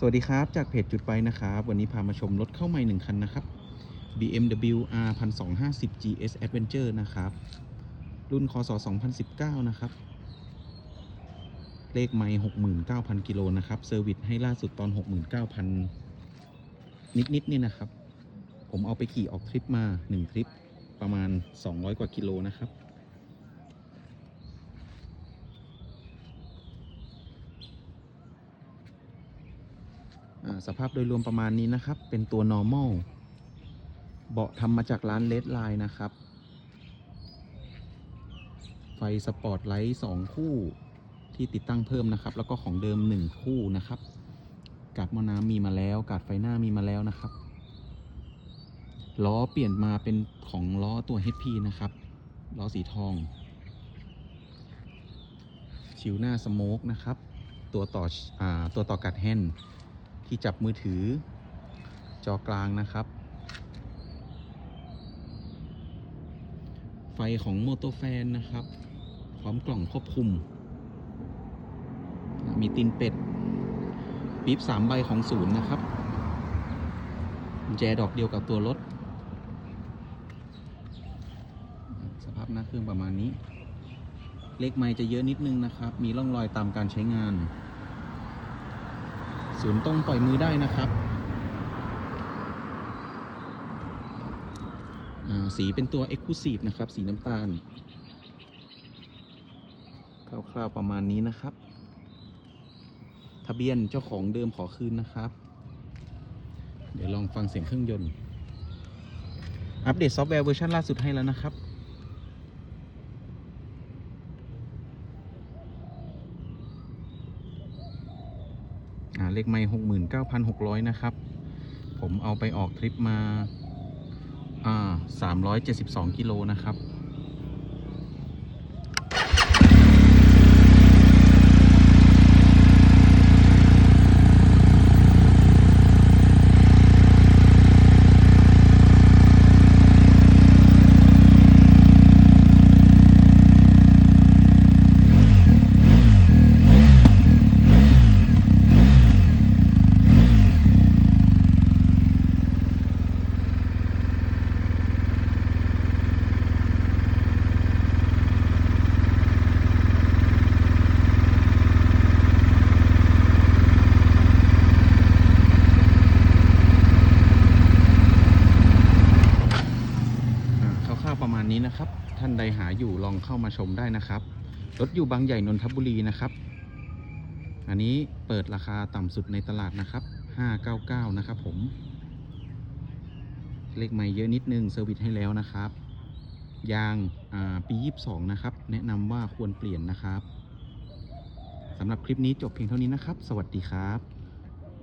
สวัสดีครับ จากเพจจุดไฟนะครับ วันนี้พามาชมรถเข้าใหม่หนึ่งคันนะครับ BMW R 1250 GS Adventure นะครับ รุ่นคศ2019 นะครับ เลขไม่69,000 กิโลนะครับ เซอร์วิสให้ล่าสุดตอน 69,000 นิดๆนี่นะครับ ผมเอาไปขี่ออกทริปมา 1 ทริปประมาณ 200 กว่ากิโลนะครับ สภาพโดยรวมประมาณนี้นะครับ เป็นตัว normal เบาะทำมาจากร้านเลดไลน์นะครับ ไฟสปอร์ตไลท์2คู่ที่ติดตั้งเพิ่มนะครับ แล้วก็ของเดิม1คู่นะครับ กาดมอน้ำมีมาแล้ว กาดไฟหน้ามีมาแล้วนะครับ ล้อเปลี่ยนมาเป็นของล้อตัว HP นะครับ ล้อสีทอง ชิวหน้าสโมกนะครับ ตัวต่ออตัวต่อกัดแฮนด์ ที่จับมือถือ จอกลางนะครับ ไฟของโมโตแฟนนะครับ พร้อมกล่องควบคุม มีตินเป็ดปี๊บสามใบของศูนย์นะครับแจดอกเดียวกับตัวรถ สภาพหน้าเครื่องประมาณนี้ เลขไมล์จะเยอะนิดนึงนะครับ มีร่องรอยตามการใช้งาน ศูนย์ตรงปล่อยมือได้นะครับสีเป็นตัว Exclusive นะครับ สีน้ำตาลคร่าวๆประมาณนี้นะครับ ทะเบียนเจ้าของเดิมขอคืนนะครับ เดี๋ยวลองฟังเสียงเครื่องยนต์ อัปเดตซอฟต์แวร์เวอร์ชันล่าสุดให้แล้วนะครับ เลขไม่หกหมื่นเก้าพันหกร้อยนะครับ ผมเอาไปออกทริปมาสามร้อยเจ็ดสิบสองกิโลนะครับ ประมาณนี้นะครับ ท่านใดหาอยู่ลองเข้ามาชมได้นะครับ รถอยู่บางใหญ่นนทบุรีนะครับ อันนี้เปิดราคาต่ำสุดในตลาดนะครับ 599 นะครับผม เลขไม่เยอะนิดนึงเซอร์วิสให้แล้วนะครับ ยางอ่าปี 22 นะครับ แนะนำว่าควรเปลี่ยนนะครับสำหรับคลิปนี้จบเพียงเท่านี้นะครับ สวัสดีครับ